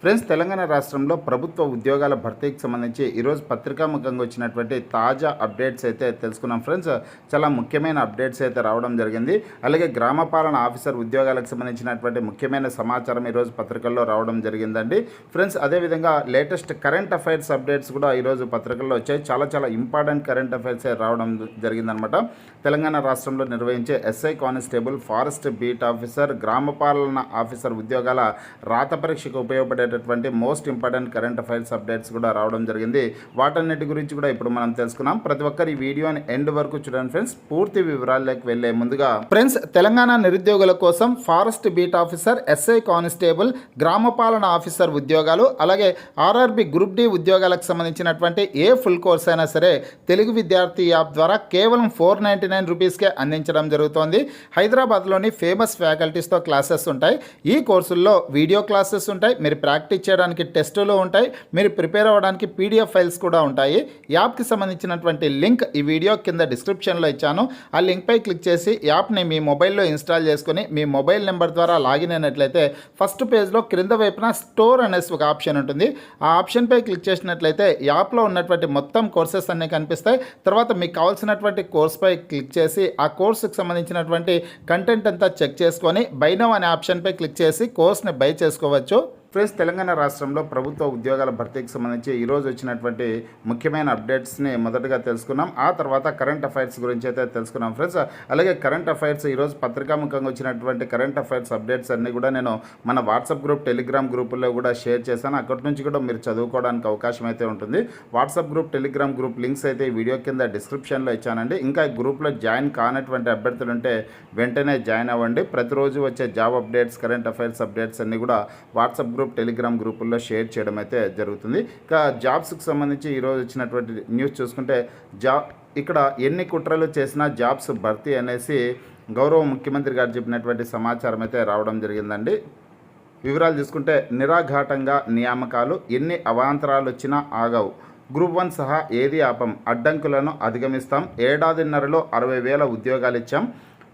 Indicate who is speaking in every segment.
Speaker 1: Friends Telangana రాష్ట్రంలో ప్రభుత్వ ఉద్యోగాల భర్తీకి సంబంధించి ఈరోజు పత్రికాముఖంగా వచ్చినటువంటి తాజా అప్డేట్స్ అయితే తెలుసుకున్నాం. ఫ్రెండ్స్ చాలా ముఖ్యమైన అప్డేట్స్ అయితే రావడం జరిగింది. అలాగే గ్రామ పాలన ఆఫీసర్ ఉద్యోగాలకు సంబంధించినటువంటి ముఖ్యమైన సమాచారం ఈరోజు పత్రికల్లో రావడం జరిగిందండి. ఫ్రెండ్స్ అదేవిధంగా లేటెస్ట్ కరెంట్ అఫైర్స్ అప్డేట్స్ కూడా ఈరోజు పత్రికల్లో వచ్చాయి. చాలా చాలా ఇంపార్టెంట్ కరెంట్ అఫైర్స్ రావడం జరిగిందనమాట. తెలంగాణ రాష్ట్రంలో నిర్వహించే SI constable forest beat officer గ్రామ పాలన ఆఫీసర్ ఉద్యోగాల రాత పరీక్షకు ఉపయోగపడే ఉపయోగపడేటటువంటి most important current affairs updates కూడా రావడం జరిగింది. వాటన్నిటి గురించి కూడా ఇప్పుడు మనం తెలుసుకున్నాం. ప్రతి ఒక్కరు ఈ వీడియోని ఎండ్ వరకు చూడండి ఫ్రెండ్స్. పూర్తి వివరాల్లోకి వెళ్ళే ముందుగా ఫ్రెండ్స్ తెలంగాణ నిరుద్యోగుల కోసం forest beat officer SI constable గ్రామ పాలన ఆఫీసర్ ఉద్యోగాలు అలాగే ఆర్ఆర్బి గ్రూప్ డి ఉద్యోగాలకు సంబంధించినటువంటి ఏ ఫుల్ కోర్స్ అయినా సరే తెలుగు విద్యార్థి యాప్ ద్వారా కేవలం ఫోర్ నైంటీ నైన్ రూపీస్కే అందించడం జరుగుతోంది. హైదరాబాద్లోని ఫేమస్ ఫ్యాకల్టీస్తో క్లాసెస్ ఉంటాయి. ఈ కోర్సుల్లో వీడియో క్లాసెస్ ఉంటాయి. మీరు ప్రాక్టీస్ చేయడానికి టెస్టులు ఉంటాయి. మీరు ప్రిపేర్ అవ్వడానికి పీడిఎఫ్ ఫైల్స్ కూడా ఉంటాయి. యాప్కి సంబంధించినటువంటి లింక్ ఈ వీడియో కింద డిస్క్రిప్షన్లో ఇచ్చాను. ఆ లింక్పై క్లిక్ చేసి యాప్ని మీ మొబైల్లో ఇన్స్టాల్ చేసుకుని మీ మొబైల్ నెంబర్ ద్వారా లాగిన్ అయినట్లయితే ఫస్ట్ పేజ్లో క్రింద వైపున స్టోర్ అనేసి ఒక ఆప్షన్ ఉంటుంది. ఆ ఆప్షన్పై క్లిక్ చేసినట్లయితే యాప్లో ఉన్నటువంటి మొత్తం కోర్సెస్ అన్నీ కనిపిస్తాయి. తర్వాత మీకు కావాల్సినటువంటి కోర్స్పై క్లిక్ చేసి ఆ కోర్సుకు సంబంధించినటువంటి కంటెంట్ అంతా చెక్ చేసుకొని బై అనే ఆప్షన్పై క్లిక్ చేసి కోర్స్ని బై చేసుకోవచ్చు. ఫ్రెండ్స్ తెలంగాణ రాష్ట్రంలో ప్రభుత్వ ఉద్యోగాల భర్తీకి సంబంధించి ఈరోజు వచ్చినటువంటి ముఖ్యమైన అప్డేట్స్ని మొదటగా తెలుసుకున్నాం. ఆ తర్వాత కరెంట్ అఫైర్స్ గురించి అయితే తెలుసుకున్నాం ఫ్రెండ్స్. అలాగే కరెంట్ అఫైర్స్ ఈరోజు పత్రికాముఖంగా వచ్చినటువంటి కరెంట్ అఫైర్స్ అప్డేట్స్ అన్నీ కూడా నేను మన వాట్సాప్ గ్రూప్ టెలిగ్రామ్ గ్రూపుల్లో కూడా షేర్ చేశాను. అక్కడి నుంచి కూడా మీరు చదువుకోవడానికి అవకాశం అయితే ఉంటుంది. WhatsApp group Telegram group links అయితే ఈ వీడియో కింద డిస్క్రిప్షన్లో ఇచ్చానండి. ఇంకా ఈ గ్రూప్లో జాయిన్ కానటువంటి అభ్యర్థులు ఉంటే వెంటనే జాయిన్ అవ్వండి. ప్రతిరోజు వచ్చే job updates current affairs updates అన్నీ కూడా వాట్సాప్ గ్రూప్ టెలిగ్రామ్ గ్రూపుల్లో షేర్ చేయడం అయితే జరుగుతుంది. ఇంకా జాబ్స్కి సంబంధించి ఈరోజు వచ్చినటువంటి న్యూస్ చూసుకుంటే జాబ్ ఇక్కడ ఎన్ని కుట్రలు చేసినా జాబ్స్ భర్తీ అనేసి గౌరవ ముఖ్యమంత్రి గారు చెప్పినటువంటి సమాచారం అయితే రావడం జరిగిందండి. వివరాలు చూసుకుంటే నిరాఘాటంగా నియామకాలు ఎన్ని అవాంతరాలు వచ్చినా ఆగవు. గ్రూప్ వన్ సహా ఏది ఆపం? అడ్డంకులను అధిగమిస్తాం. ఏడాదిన్నరలో అరవై వేల ఉద్యోగాలు ఇచ్చాం.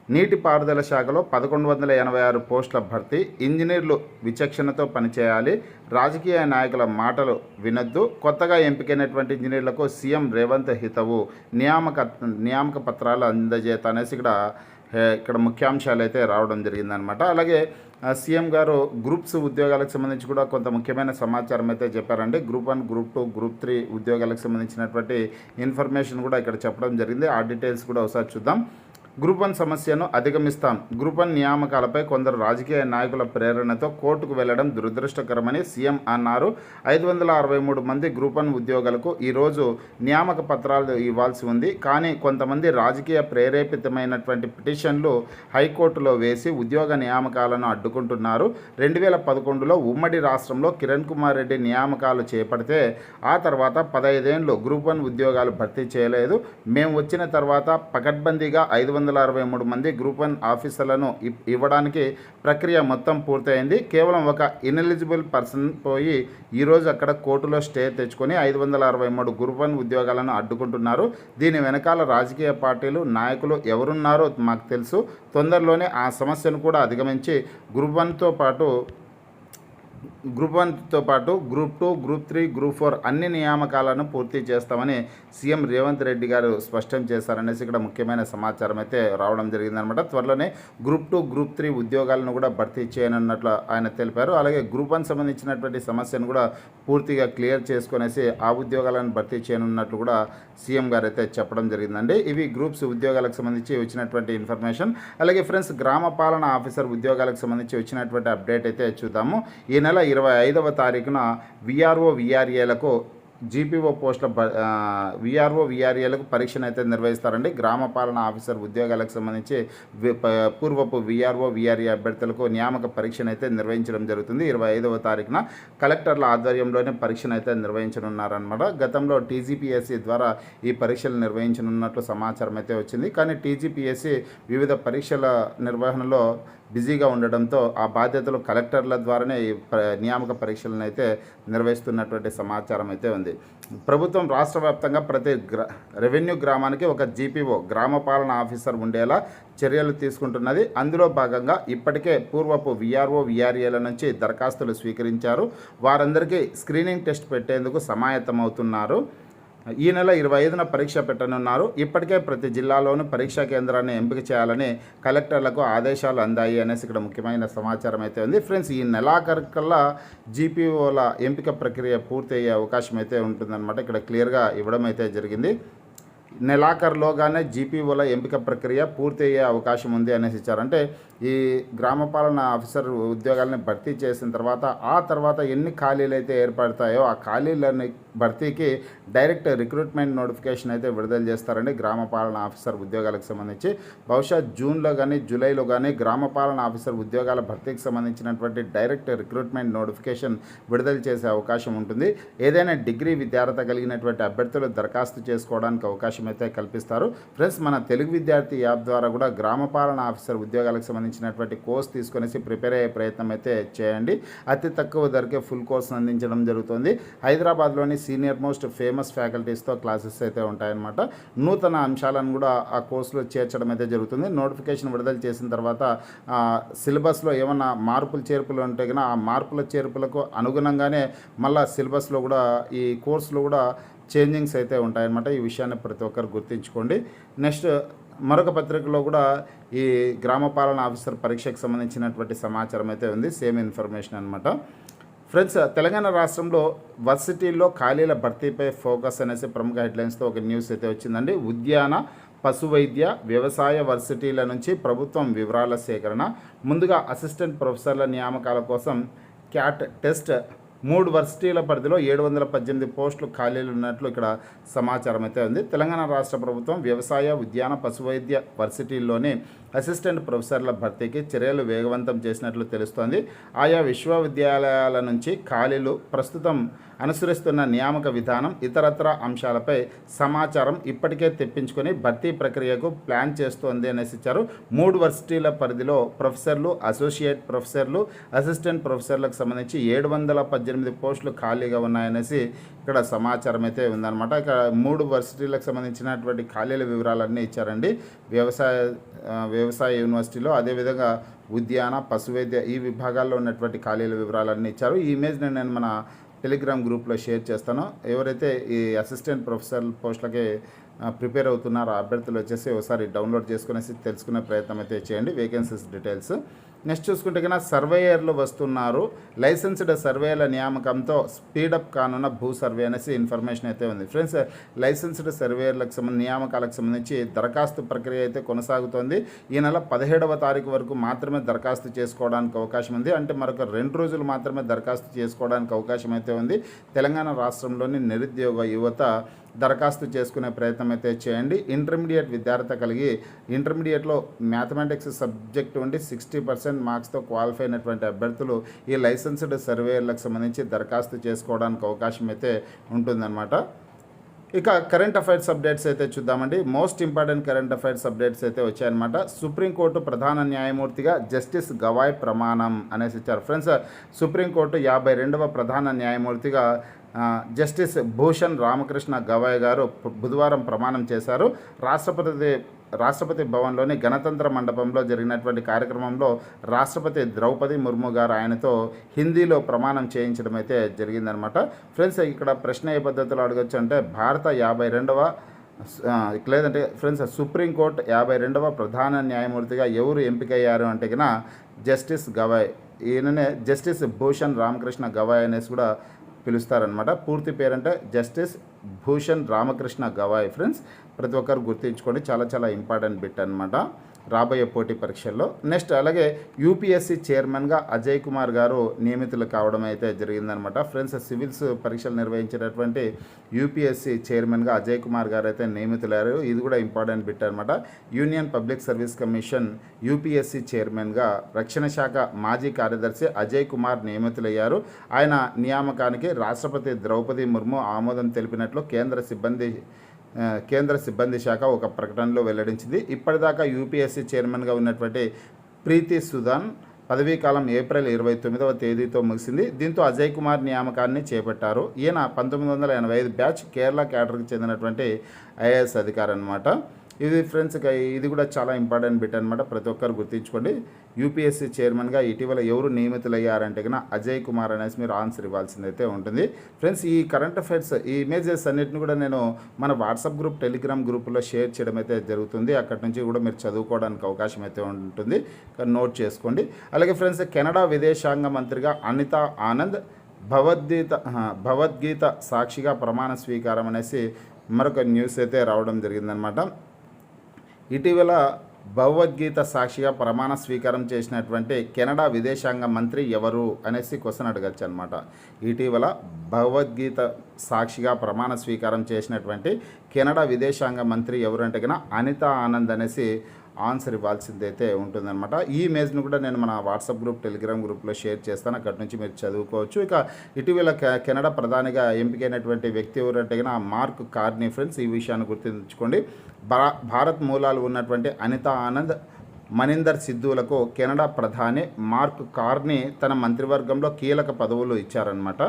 Speaker 1: నీటిపారుదల శాఖలో పదకొండు వందల ఎనభై ఆరు పోస్టుల భర్తీ ఇంజనీర్లు విచక్షణతో పనిచేయాలి రాజకీయ నాయకుల మాటలు వినొద్దు కొత్తగా ఎంపికైనటువంటి ఇంజనీర్లకు సీఎం రేవంత్ హితవు నియామక నియామక పత్రాలు అందజేత అనేసి ఇక్కడ ఇక్కడ ముఖ్యాంశాలు అయితే రావడం జరిగిందనమాట అలాగే సీఎం గారు గ్రూప్స్ ఉద్యోగాలకు సంబంధించి కూడా కొంత ముఖ్యమైన సమాచారం అయితే చెప్పారండి. Group one group two group three ఉద్యోగాలకు సంబంధించినటువంటి ఇన్ఫర్మేషన్ కూడా ఇక్కడ చెప్పడం జరిగింది. ఆ డీటెయిల్స్ కూడా ఒకసారి చూద్దాం. గ్రూప్ వన్ సమస్యను అధిగమిస్తాం. గ్రూప్ వన్ నియామకాలపై కొందరు రాజకీయ నాయకుల ప్రేరణతో కోర్టుకు వెళ్ళడం దురదృష్టకరమని సీఎం అన్నారు. ఐదు వందల అరవై మూడు మంది గ్రూప్ వన్ ఉద్యోగులకు ఈరోజు నియామక పత్రాలు ఇవ్వాల్సి ఉంది. కానీ కొంతమంది రాజకీయ ప్రేరేపితమైనటువంటి పిటిషన్లు హైకోర్టులో వేసి ఉద్యోగ నియామకాలను అడ్డుకుంటున్నారు. రెండు వేల పదకొండులో ఉమ్మడి రాష్ట్రంలో కిరణ్ కుమార్ రెడ్డి నియామకాలు చేపడితే ఆ తర్వాత పదహైదేండ్లు గ్రూప్ వన్ ఉద్యోగాలు భర్తీ చేయలేదు. మేము వచ్చిన తర్వాత పకడ్బందీగా ఐదు వందల అరవై మూడు మంది గ్రూప్ వన్ ఆఫీసర్లను ఇ- ఇవ్వడానికి ప్రక్రియ మొత్తం పూర్తయింది. కేవలం ఒక ఇన్ఎలిజిబుల్ పర్సన్ పోయి ఈరోజు అక్కడ కోర్టులో స్టే తెచ్చుకొని ఐదు వందల అరవై మూడు గ్రూప్ వన్ ఉద్యోగాలను అడ్డుకుంటున్నారు. దీని వెనకాల రాజకీయ పార్టీలు నాయకులు ఎవరున్నారో మాకు తెలుసు. తొందరలోనే ఆ సమస్యను కూడా అధిగమించి గ్రూప్ వన్తో పాటు గ్రూప్ వన్తో పాటు group two group three group four అన్ని నియామకాలను పూర్తి చేస్తామని సీఎం రేవంత్ రెడ్డి గారు స్పష్టం చేశారనేసి ఇక్కడ ముఖ్యమైన సమాచారం అయితే రావడం జరిగిందనమాట. త్వరలోనే గ్రూప్ టూ గ్రూప్ త్రీ ఉద్యోగాలను కూడా భర్తీ చేయనున్నట్లు ఆయన తెలిపారు. అలాగే గ్రూప్ వన్ సంబంధించినటువంటి సమస్యను కూడా పూర్తిగా క్లియర్ చేసుకునేసి ఆ ఉద్యోగాలను భర్తీ చేయనున్నట్లు కూడా సీఎం గారు అయితే చెప్పడం జరిగిందండి. ఇవి గ్రూప్స్ ఉద్యోగాలకు సంబంధించి వచ్చినటువంటి ఇన్ఫర్మేషన్. అలాగే ఫ్రెండ్స్ గ్రామ పాలన ఆఫీసర్ ఉద్యోగాలకు సంబంధించి వచ్చినటువంటి అప్డేట్ అయితే చూద్దాము. ఈ నెల ఇరవై ఐదవ తారీఖున విఆర్ఓ విఆర్ఏలకు జీపీఓ పోస్టుల విఆర్ఓ విఆర్ఏలకు పరీక్షను అయితే నిర్వహిస్తారండి. గ్రామ పాలన ఆఫీసర్ ఉద్యోగాలకు సంబంధించి పూర్వపు విఆర్ఓ విఆర్ఏ అభ్యర్థులకు నియామక పరీక్షను అయితే నిర్వహించడం జరుగుతుంది. ఇరవై ఐదవ తారీఖున కలెక్టర్ల ఆధ్వర్యంలోనే పరీక్షను అయితే నిర్వహించనున్నారనమాట గతంలో టీజీపీఎస్సీ ద్వారా ఈ పరీక్షలు నిర్వహించనున్నట్లు సమాచారం అయితే వచ్చింది. కానీ టీజీపీఎస్సీ వివిధ పరీక్షల నిర్వహణలో బిజీగా ఉండడంతో ఆ బాధ్యతలు కలెక్టర్ల ద్వారానే ఈ ప- నియామక పరీక్షలను అయితే నిర్వహిస్తున్నటువంటి సమాచారం అయితే ఉంది. ప్రభుత్వం రాష్ట్ర వ్యాప్తంగా ప్రతి గ్రా రెవెన్యూ గ్రామానికి ఒక జీపీఓ గ్రామ పాలన ఆఫీసర్ ఉండేలా చర్యలు తీసుకుంటున్నది. అందులో భాగంగా ఇప్పటికే పూర్వపు విఆర్ఓ విఆర్ఏల నుంచి దరఖాస్తులు స్వీకరించారు. వారందరికీ స్క్రీనింగ్ టెస్ట్ పెట్టేందుకు సమాయత్తమవుతున్నారు. ఈ నెల ఇరవై ఐదున పరీక్ష పెట్టనున్నారు. ఇప్పటికే ప్రతి జిల్లాలోనూ పరీక్షా కేంద్రాన్ని ఎంపిక చేయాలని కలెక్టర్లకు ఆదేశాలు అందాయి అనేసి ఇక్కడ ముఖ్యమైన సమాచారం అయితే ఉంది. ఫ్రెండ్స్ ఈ నెలాఖరు కల్లా జీపీఓల ఎంపిక ప్రక్రియ పూర్తి అయ్యే అవకాశం అయితే ఉంటుందన్నమాట. ఇక్కడ క్లియర్గా ఇవ్వడం అయితే జరిగింది. నెలాఖరులోగానే జీపీఓల ఎంపిక ప్రక్రియ పూర్తి అయ్యే అవకాశం ఉంది అనేసి ఇచ్చారంటే ఈ గ్రామ పాలన ఆఫీసర్ ఉద్యోగాలని భర్తీ చేసిన తర్వాత ఆ తర్వాత ఎన్ని ఖాళీలు అయితే ఏర్పడతాయో ఆ ఖాళీలని భర్తీకి డైరెక్ట్ రిక్రూట్మెంట్ నోటిఫికేషన్ అయితే విడుదల చేస్తారండి గ్రామ పాలన ఆఫీసర్ ఉద్యోగాలకు సంబంధించి. బహుశా జూన్లో కానీ జూలైలో కానీ గ్రామ పాలన ఆఫీసర్ ఉద్యోగాల భర్తీకి సంబంధించినటువంటి డైరెక్ట్ రిక్రూట్మెంట్ నోటిఫికేషన్ విడుదల చేసే అవకాశం ఉంటుంది. ఏదైనా డిగ్రీ విద్యార్హత కలిగినటువంటి అభ్యర్థులు దరఖాస్తు చేసుకోవడానికి అవకాశం అయితే కల్పిస్తారు. ఫ్రెండ్స్ మన తెలుగు విద్యార్థి యాప్ ద్వారా కూడా గ్రామ పాలన ఆఫీసర్ ఉద్యోగాలకు సంబంధించి సంబంధించినటువంటి కోర్స్ తీసుకునేసి ప్రిపేర్ అయ్యే ప్రయత్నం అయితే చేయండి. అతి తక్కువ ధరకే ఫుల్ కోర్స్ అందించడం జరుగుతుంది. హైదరాబాద్లోని సీనియర్ మోస్ట్ ఫేమస్ ఫ్యాకల్టీస్తో క్లాసెస్ అయితే ఉంటాయన్నమాట. నూతన అంశాలను కూడా ఆ కోర్సులో చేర్చడం అయితే జరుగుతుంది. నోటిఫికేషన్ విడుదల చేసిన తర్వాత సిలబస్లో ఏమన్నా మార్పులు చేర్పులు ఉంటే కనుక ఆ మార్పుల చేర్పులకు అనుగుణంగానే మళ్ళా సిలబస్లో కూడా ఈ కోర్సులో కూడా చేంజింగ్స్ అయితే ఉంటాయన్నమాట. ఈ విషయాన్ని ప్రతి ఒక్కరు గుర్తించుకోండి. నెక్స్ట్ మరొక పత్రికలో కూడా ఈ గ్రామ పాలన ఆఫీసర్ పరీక్షకు సంబంధించినటువంటి సమాచారం అయితే ఉంది సేమ్ ఇన్ఫర్మేషన్ అనమాట ఫ్రెండ్స్ తెలంగాణ రాష్ట్రంలో వర్సిటీల్లో ఖాళీల భర్తీపై ఫోకస్ అనేసి ప్రముఖ హెడ్లైన్స్తో ఒక న్యూస్ అయితే వచ్చిందండి. ఉద్యాన పశు వైద్య వ్యవసాయ వర్సిటీల నుంచి ప్రభుత్వం వివరాల సేకరణ ముందుగా అసిస్టెంట్ ప్రొఫెసర్ల నియామకాల కోసం క్యాట్ టెస్ట్ మూడు వర్సిటీల పరిధిలో ఏడు వందల పద్దెనిమిది పోస్టులు ఖాళీలు ఉన్నట్లు ఇక్కడ సమాచారం అయితే ఉంది. తెలంగాణ రాష్ట్ర ప్రభుత్వం వ్యవసాయ ఉద్యాన పశువైద్య వర్సిటీల్లోనే అసిస్టెంట్ ప్రొఫెసర్ల భర్తీకి చర్యలు వేగవంతం చేసినట్లు తెలుస్తోంది. ఆయా విశ్వవిద్యాలయాల నుంచి ఖాళీలు ప్రస్తుతం అనుసరిస్తున్న నియామక విధానం ఇతరత్ర అంశాలపై సమాచారం ఇప్పటికే తెప్పించుకొని భర్తీ ప్రక్రియకు ప్లాన్ చేస్తోంది అనేసి ఇచ్చారు. మూడు వర్సిటీల పరిధిలో ప్రొఫెసర్లు అసోసియేట్ ప్రొఫెసర్లు అసిస్టెంట్ ప్రొఫెసర్లకు సంబంధించి ఏడు వందల పద్దెనిమిది పోస్టులు ఖాళీగా ఉన్నాయనేసి ఇక్కడ సమాచారం అయితే ఉందన్నమాట. ఇక్కడ మూడు వర్సిటీలకు సంబంధించినటువంటి ఖాళీల వివరాలన్నీ ఇచ్చారండి. వ్యవసాయ వ్యవసాయ యూనివర్సిటీలో అదేవిధంగా ఉద్యాన పశువైద్య ఈ విభాగాల్లో ఉన్నటువంటి ఖాళీల వివరాలన్నీ ఇచ్చారు. ఈ ఇమేజ్ని నేను మన టెలిగ్రామ్ గ్రూప్లో షేర్ చేస్తాను. ఎవరైతే ఈ అసిస్టెంట్ ప్రొఫెసర్ పోస్టులకి ప్రిపేర్ అవుతున్నారు. అభ్యర్థులు వచ్చేసి ఒకసారి డౌన్లోడ్ చేసుకునేసి తెలుసుకునే ప్రయత్నం అయితే చేయండి. వేకెన్సీస్ డీటెయిల్స్ నెక్స్ట్ చూసుకుంటే కన్నా సర్వేయర్లు వస్తున్నారు. లైసెన్స్డ్ సర్వేల నియామకంతో స్పీడప్ కానున్న భూ సర్వే అనేసి ఇన్ఫర్మేషన్ అయితే ఉంది. ఫ్రెండ్స్ లైసెన్స్డ్ సర్వేయర్లకు సంబంధించి నియామకాలకు సంబంధించి దరఖాస్తు ప్రక్రియ అయితే కొనసాగుతోంది. ఈ నెల పదిహేడవ తారీఖు వరకు మాత్రమే దరఖాస్తు చేసుకోవడానికి అవకాశం ఉంది. అంటే మరొక రెండు రోజులు మాత్రమే దరఖాస్తు చేసుకోవడానికి అవకాశం అయితే ఉంది. తెలంగాణ రాష్ట్రంలోని నిరుద్యోగ యువత దరఖాస్తు చేసుకునే ప్రయత్నం అయితే చేయండి. ఇంటర్మీడియట్ విద్యార్థి కలిగి ఇంటర్మీడియట్లో మ్యాథమెటిక్స్ సబ్జెక్ట్ ఉండి సిక్స్టీ పర్సెంట్ మార్క్స్తో క్వాలిఫై అయినటువంటి అభ్యర్థులు ఈ లైసెన్స్డ్ సర్వేయర్లకు సంబంధించి దరఖాస్తు చేసుకోవడానికి అవకాశం అయితే ఉంటుందన్నమాట. ఇక కరెంట్ అఫైర్స్ అప్డేట్స్ అయితే చూద్దామండి. Most important current affairs updates అయితే వచ్చాయన్నమాట. సుప్రీంకోర్టు ప్రధాన న్యాయమూర్తిగా జస్టిస్ గవాయ్ ప్రమాణం అనేసి ఇచ్చారు. ఫ్రెండ్స్ సుప్రీంకోర్టు యాభై రెండవ ప్రధాన న్యాయమూర్తిగా జస్టిస్ భూషణ్ రామకృష్ణ గవాయ్ గారు బుధవారం ప్రమాణం చేశారు. రాష్ట్రపతి రాష్ట్రపతి భవన్లోని గణతంత్ర మండపంలో జరిగినటువంటి కార్యక్రమంలో రాష్ట్రపతి ద్రౌపది ముర్ము గారు ఆయనతో హిందీలో ప్రమాణం చేయించడం అయితే జరిగిందనమాట. ఫ్రెండ్స్ ఇక్కడ ప్రశ్న ఏ పద్ధతిలో అడగచ్చు అంటే భారత యాభై రెండవ లేదంటే ఫ్రెండ్స్ సుప్రీంకోర్టు యాభై రెండవ ప్రధాన న్యాయమూర్తిగా ఎవరు ఎంపికయ్యారు అంటే జస్టిస్ గవాయ్. ఈయననే జస్టిస్ భూషణ్ రామకృష్ణ గవాయ్ అనేసి కూడా పిలుస్తారనమాట పూర్తి పేరంటే జస్టిస్ భూషణ్ రామకృష్ణ గవాయ్ ఫ్రెండ్స్. ప్రతి ఒక్కరు గుర్తుంచుకోండి. చాలా చాలా ఇంపార్టెంట్ బిట్ అనమాట రాబోయే పోటీ పరీక్షల్లో. నెక్స్ట్ అలాగే యూపీఎస్సీ చైర్మన్గా అజయ్ కుమార్ గారు నియమితులు కావడం అయితే జరిగిందనమాట. ఫ్రెండ్స్ సివిల్స్ పరీక్షలు నిర్వహించేటటువంటి యూపీఎస్సీ చైర్మన్గా అజయ్ కుమార్ గారు అయితే నియమితులయ్యారు. ఇది కూడా ఇంపార్టెంట్ బిట్ అనమాట. Union public service commission UPSC చైర్మన్గా రక్షణ శాఖ మాజీ కార్యదర్శి అజయ్ కుమార్ నియమితులయ్యారు. ఆయన నియామకానికి రాష్ట్రపతి ద్రౌపది ముర్ము ఆమోదం తెలిపినట్లు కేంద్ర సిబ్బంది కేంద్ర సిబ్బంది శాఖ ఒక ప్రకటనలో వెల్లడించింది. ఇప్పటిదాకా యూపీఎస్సీ చైర్మన్గా ఉన్నటువంటి ప్రీతి సుధాన్ పదవీకాలం ఏప్రిల్ ఇరవై తొమ్మిదవ తేదీతో ముగిసింది. దీంతో అజయ్ కుమార్ నియామకాన్ని చేపట్టారు. ఈయన పంతొమ్మిది వందల ఎనభై ఐదు బ్యాచ్ కేరళ క్యాడర్కి చెందినటువంటి ఐఏఎస్ అధికారి అనమాట ఇది ఫ్రెండ్స్ ఇది కూడా చాలా ఇంపార్టెంట్ బిట్ అనమాట ప్రతి ఒక్కరు గుర్తుంచుకోండి. యూపీఎస్సీ చైర్మన్గా ఇటీవల ఎవరు నియమితులయ్యారంటే కన్నా అజయ్ కుమార్ అనేసి మీరు ఆన్సర్ ఇవ్వాల్సిందైతే ఉంటుంది. ఫ్రెండ్స్ ఈ కరెంట్ అఫైర్స్ ఈ ఇమేజెస్ అన్నిటిని కూడా నేను మన వాట్సాప్ గ్రూప్ టెలిగ్రామ్ గ్రూప్లో షేర్ చేయడం అయితే జరుగుతుంది. అక్కడి నుంచి కూడా మీరు చదువుకోవడానికి అవకాశం అయితే ఉంటుంది. నోట్ చేసుకోండి. అలాగే ఫ్రెండ్స్ కెనడా విదేశాంగ మంత్రిగా అనిత ఆనంద్ భగవద్గీత భగవద్గీత సాక్షిగా ప్రమాణ స్వీకారం అనేసి మరొక న్యూస్ అయితే రావడం జరిగిందనమాట ఇటీవల భగవద్గీత సాక్షిగా ప్రమాణ స్వీకారం చేసినటువంటి కెనడా విదేశాంగ మంత్రి ఎవరు అనేసి క్వశ్చన్ అడగచ్చు అనమాట ఇటీవల భగవద్గీత సాక్షిగా ప్రమాణ స్వీకారం చేసినటువంటి కెనడా విదేశాంగ మంత్రి ఎవరు అంటే కన్నా అనితా ఆనంద్ అనేసి ఆన్సర్ ఇవ్వాల్సిందైతే ఉంటుందన్నమాట. ఈ ఇమేజ్ను కూడా నేను మన వాట్సాప్ గ్రూప్ టెలిగ్రామ్ గ్రూప్లో షేర్ చేస్తాను. అక్కడి నుంచి మీరు చదువుకోవచ్చు. ఇక ఇటీవల కె- కెనడా ప్రధానిగా ఎంపికైనటువంటి వ్యక్తి ఎవరంటే మార్క్ కార్ని ఫ్రెండ్స్. ఈ విషయాన్ని గుర్తుంచుకోండి. భారత్ మూలాలు ఉన్నటువంటి అనిత ఆనంద్ మనిందర్ సిద్ధులకు కెనడా ప్రధాని మార్క్ కార్ని తన మంత్రివర్గంలో కీలక పదవులు ఇచ్చారనమాట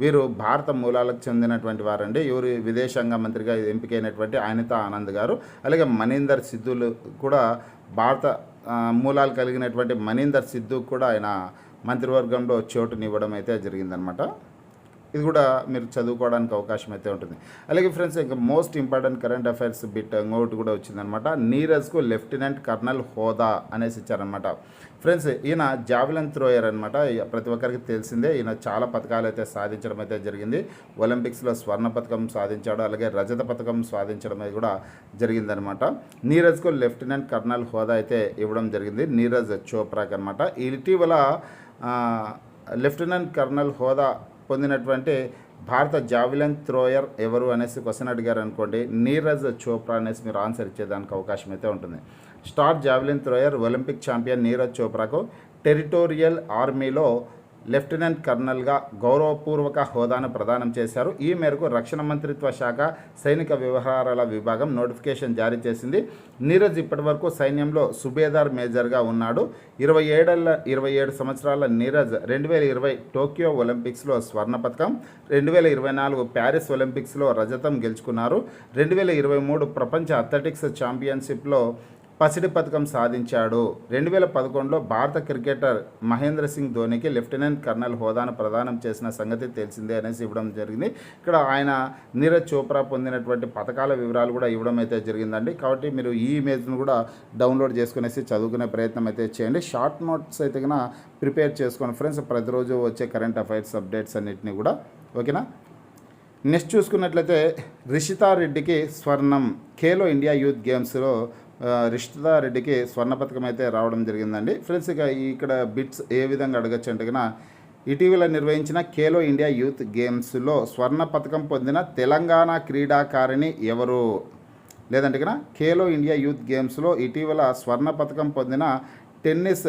Speaker 1: వీరు భారత మూలాలకు చెందినటువంటి వారండి. ఎవరు విదేశాంగ మంత్రిగా ఎంపికైనటువంటి అనిత ఆనంద్ గారు. అలాగే మనీందర్ సిద్ధులు కూడా భారత మూలాలు కలిగినటువంటి మనీందర్ సిద్ధు కూడా ఆయన మంత్రివర్గంలో చోటునివ్వడం అయితే జరిగిందనమాట ఇది కూడా మీరు చదువుకోవడానికి అవకాశం అయితే ఉంటుంది. అలాగే ఫ్రెండ్స్ ఇంకా most important current affairs bit ఇంకోటి కూడా వచ్చిందనమాట. నీరజ్కు లెఫ్టినెంట్ కర్నల్ హోదా అనేసి ఇచ్చారనమాట. ఫ్రెండ్స్ ఈయన జావెలిన్ థ్రోయర్ అనమాట. ప్రతి ఒక్కరికి తెలిసిందే ఈయన చాలా పథకాలు అయితే సాధించడం అయితే జరిగింది. ఒలింపిక్స్లో స్వర్ణ పథకం సాధించాడు అలాగే రజత పథకం సాధించడం అనేది కూడా జరిగిందనమాట. నీరజ్కు లెఫ్టినెంట్ కర్నల్ హోదా అయితే ఇవ్వడం జరిగింది నీరజ్ చోప్రాక్ అనమాట. ఇటీవల లెఫ్టినెంట్ కర్నల్ హోదా పొందినటువంటి భారత జావిలన్ థ్రోయర్ ఎవరు అనేసి క్వశ్చన్ అడిగారు అనుకోండి నీరజ్ చోప్రా అనేసి మీరు ఆన్సర్ ఇచ్చేదానికి అవకాశం అయితే ఉంటుంది. Star javelin thrower Olympic champion Neeraj చోప్రాకు territorial ఆర్మీలో లెఫ్టినెంట్ కర్నల్గా గౌరవపూర్వక హోదాను ప్రదానం చేశారు. ఈ మేరకు రక్షణ మంత్రిత్వ శాఖ సైనిక వ్యవహారాల విభాగం నోటిఫికేషన్ జారీ చేసింది. నీరజ్ ఇప్పటివరకు సైన్యంలో సుబేదార్ మేజర్గా ఉన్నాడు. ఇరవై ఏడేళ్ళ ఇరవై ఏడు సంవత్సరాల నీరజ్ రెండు వేల ఇరవై టోక్యో ఒలింపిక్స్లో స్వర్ణ పథకం రెండు వేల ఇరవై నాలుగు ప్యారిస్ ఒలింపిక్స్లో రజతం గెలుచుకున్నారు. రెండు వేల ఇరవై మూడు ప్రపంచ అథ్లెటిక్స్ ఛాంపియన్షిప్లో పసిడి పథకం సాధించాడు. రెండు వేల పదకొండులో భారత క్రికెటర్ మహేంద్ర సింగ్ ధోనికి లెఫ్టినెంట్ కర్నల్ హోదాను ప్రదానం చేసిన సంగతి తెలిసిందే అనేసి ఇవ్వడం జరిగింది. ఇక్కడ ఆయన నీరజ్ చోప్రా పొందినటువంటి పథకాల వివరాలు కూడా ఇవ్వడం అయితే జరిగిందండి. కాబట్టి మీరు ఈ ఇమేజ్ను కూడా డౌన్లోడ్ చేసుకునేసి చదువుకునే ప్రయత్నం అయితే చేయండి. షార్ట్ నోట్స్ అయితే కన్నా ప్రిపేర్ చేసుకోండి ఫ్రెండ్స్. ప్రతిరోజు వచ్చే కరెంట్ అఫైర్స్ అప్డేట్స్ అన్నిటిని కూడా. ఓకేనా? నెక్స్ట్ చూసుకున్నట్లయితే రిషితా రెడ్డికి స్వర్ణం. ఖేలో ఇండియా యూత్ గేమ్స్లో రిషితా రెడ్డికి స్వర్ణ పథకం అయితే రావడం జరిగిందండి. ఫ్రెండ్స్ ఇక ఇక్కడ బిట్స్ ఏ విధంగా అడగచ్చు అంటే ఇటీవల నిర్వహించిన ఖేలో ఇండియా యూత్ గేమ్స్లో స్వర్ణ పథకం పొందిన తెలంగాణ క్రీడాకారిణి ఎవరు? లేదంటే కదా ఖేలో ఇండియా యూత్ గేమ్స్లో ఇటీవల స్వర్ణ పథకం పొందిన టెన్నిస్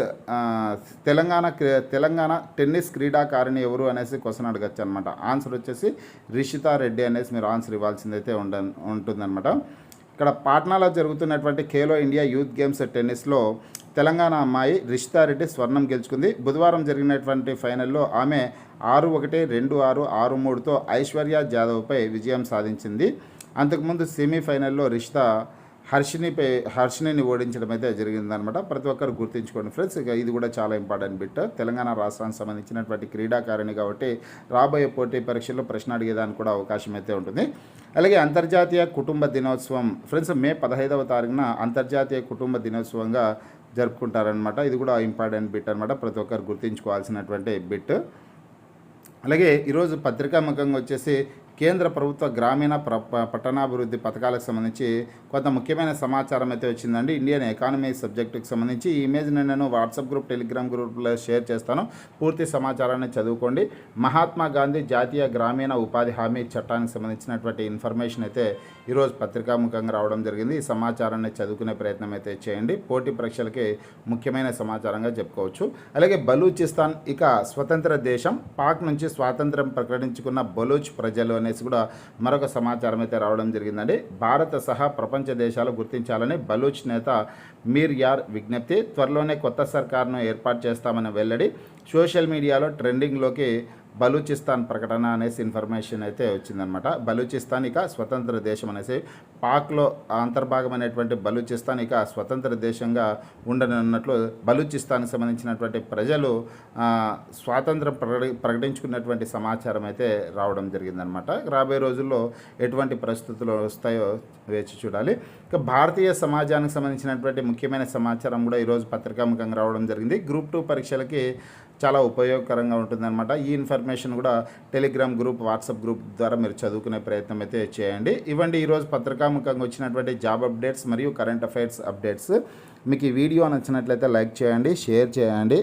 Speaker 1: తెలంగాణ తెలంగాణ టెన్నిస్ క్రీడాకారిణి ఎవరు అనేసి క్వశ్చన్ అడగచ్చు అనమాట ఆన్సర్ వచ్చేసి రిషితా రెడ్డి అనేసి మీరు ఆన్సర్ ఇవ్వాల్సిందైతే ఉండ ఉంటుందన్నమాట. ఇక్కడ పాట్నాలో జరుగుతున్నటువంటి ఖేలో ఇండియా యూత్ గేమ్స్ టెన్నిస్లో తెలంగాణ అమ్మాయి రిషితారెడ్డి స్వర్ణం గెలుచుకుంది. బుధవారం జరిగినటువంటి ఫైనల్లో ఆమె ఆరు ఒకటి రెండు ఆరు ఆరు మూడుతో ఐశ్వర్య జాదవ్పై విజయం సాధించింది. అంతకుముందు సెమీఫైనల్లో రిషితా హర్షినిపై హర్షిని ఓడించడం అయితే జరిగిందనమాట ప్రతి ఒక్కరు గుర్తుంచుకోండి ఫ్రెండ్స్. ఇక ఇది కూడా చాలా ఇంపార్టెంట్ బిట్. తెలంగాణ రాష్ట్రానికి సంబంధించినటువంటి క్రీడాకారిణి కాబట్టి రాబోయే పోటీ పరీక్షల్లో ప్రశ్న అడిగేదానికి కూడా అవకాశం అయితే ఉంటుంది. అలాగే అంతర్జాతీయ కుటుంబ దినోత్సవం ఫ్రెండ్స్ మే పదహైదవ తారీఖున అంతర్జాతీయ కుటుంబ దినోత్సవంగా జరుపుకుంటారనమాట ఇది కూడా ఇంపార్టెంట్ బిట్ అనమాట ప్రతి ఒక్కరు గుర్తించుకోవాల్సినటువంటి బిట్. అలాగే ఈరోజు పత్రికాముఖంగా వచ్చేసి కేంద్ర ప్రభుత్వ గ్రామీణ ప్ర ప- పట్టణాభివృద్ధి పథకాలకు సంబంధించి కొంత ముఖ్యమైన సమాచారం అయితే వచ్చిందండి. ఇండియన్ ఎకానమీ సబ్జెక్టుకి సంబంధించి ఈ ఇమేజ్ని నేను వాట్సాప్ గ్రూప్ టెలిగ్రామ్ గ్రూప్లో షేర్ చేస్తాను. పూర్తి సమాచారాన్ని చదువుకోండి. మహాత్మా గాంధీ జాతీయ గ్రామీణ ఉపాధి హామీ చట్టానికి సంబంధించినటువంటి ఇన్ఫర్మేషన్ అయితే ఈరోజు పత్రికాముఖంగా రావడం జరిగింది. ఈ సమాచారాన్ని చదువుకునే ప్రయత్నం అయితే చేయండి. పోటీ పరీక్షలకి ముఖ్యమైన సమాచారంగా చెప్పుకోవచ్చు. అలాగే బలూచిస్తాన్ ఇక స్వతంత్ర దేశం పాక్ నుంచి స్వాతంత్రం ప్రకటించుకున్న బలూచ్ ప్రజలు అనేసి కూడా మరొక సమాచారం అయితే రావడం జరిగిందండి. భారత సహా ప్రపంచ దేశాలు గుర్తించాలని బలూచ్ నేత మీర్ యార్ విజ్ఞప్తి త్వరలోనే కొత్త సర్కార్ను ఏర్పాటు చేస్తామని వెల్లడి సోషల్ మీడియాలో ట్రెండింగ్లోకి బలూచిస్తాన్ ప్రకటన అనేసి ఇన్ఫర్మేషన్ అయితే వచ్చిందనమాట బలూచిస్తాన్ ఇక స్వతంత్ర దేశం అనేసి పాక్లో అంతర్భాగమైనటువంటి బలూచిస్తాన్ ఇక స్వతంత్ర దేశంగా ఉండనున్నట్లు బలూచిస్తాన్కి సంబంధించినటువంటి ప్రజలు స్వాతంత్రం ప్రకటించుకున్నటువంటి సమాచారం అయితే రావడం జరిగిందనమాట రాబోయే రోజుల్లో ఎటువంటి పరిస్థితులు వస్తాయో వేచి చూడాలి. ఇక భారతీయ సమాజానికి సంబంధించినటువంటి ముఖ్యమైన సమాచారం కూడా ఈరోజు పత్రికాముఖంగా రావడం జరిగింది. గ్రూప్ టూ పరీక్షలకి చాలా ఉపయోగకరంగా ఉంటుందన్నమాట. ఈ ఇన్ఫర్మేషన్ కూడా టెలిగ్రామ్ గ్రూప్ వాట్సాప్ గ్రూప్ ద్వారా మీరు చదువుకునే ప్రయత్నం అయితే చేయండి. ఇవ్వండి ఈరోజు పత్రికాముఖంగా వచ్చినటువంటి జాబ్ అప్డేట్స్ మరియు కరెంట్ అఫైర్స్ అప్డేట్స్. మీకు ఈ వీడియో నచ్చినట్లయితే లైక్ చేయండి షేర్ చేయండి.